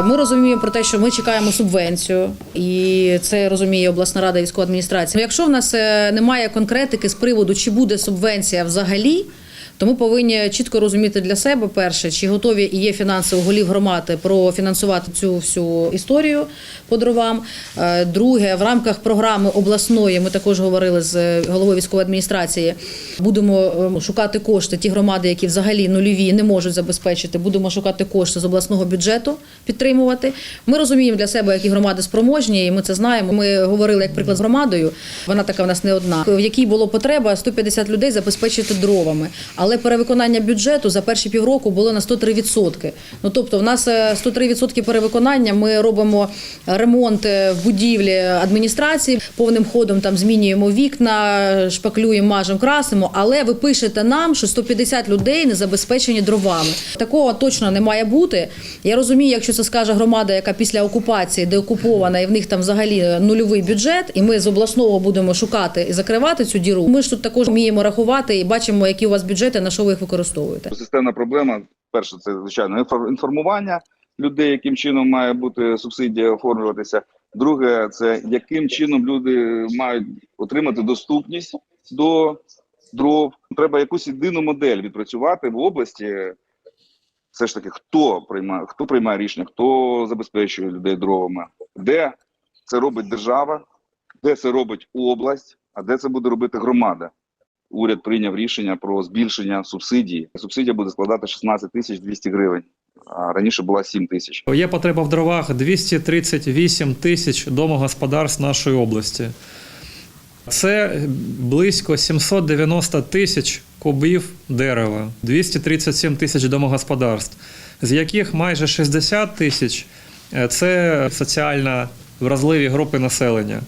Ми розуміємо про те, що ми чекаємо субвенцію, і це розуміє обласна рада військова адміністрація. Якщо в нас е, немає конкретики з приводу, чи буде субвенція взагалі. То ми повинні чітко розуміти для себе перше, чи готові і є фінанси у голів громади профінансувати цю всю історію по дровам. Е, Друге, в рамках програми обласної ми також говорили з головою військової адміністрації. Будемо е, шукати кошти. Ті громади, які взагалі нульові не можуть забезпечити. Будемо шукати кошти з обласного бюджету, підтримувати. Ми розуміємо для себе, які громади спроможні, і ми це знаємо. Ми говорили як приклад з громадою. Вона така в нас не одна. В якій було потреба 150 людей забезпечити дровами. Але перевиконання бюджету за перші півроку було на 103%. Ну тобто, в нас е, 103% перевиконання. Ми робимо ремонт е, в будівлі адміністрації повним ходом. Там змінюємо вікна, шпаклюємо, мажемо, красимо. Але ви пишете нам, що 150 людей не забезпечені дровами. Такого точно не має бути. Я розумію, якщо це скаже громада, яка після окупації деокупована, і в них там взагалі нульовий бюджет, і ми з обласного будемо шукати і закривати цю діру. Ми ж тут також вміємо рахувати і бачимо, які у вас бюджети, на що ви їх використовуєте. Системна проблема. Перше, це звичайно інфор- інформування людей, яким чином має бути субсидія оформлюватися. Друге, це яким чином люди мають отримати доступність до дров. Треба якусь єдину модель відпрацювати в області. Все ж таки, хто приймає, хто приймає рішення, хто забезпечує людей дровами, де це робить держава, де це робить область, а де це буде робити громада уряд прийняв рішення про збільшення субсидії. Субсидія буде складати 16 тисяч 200 гривень, раніше була 7 тисяч. Є потреба в дровах 238 тисяч домогосподарств нашої області. Це близько 790 тисяч кубів дерева, 237 тисяч домогосподарств, з яких майже 60 тисяч е, це соціально вразливі групи населення.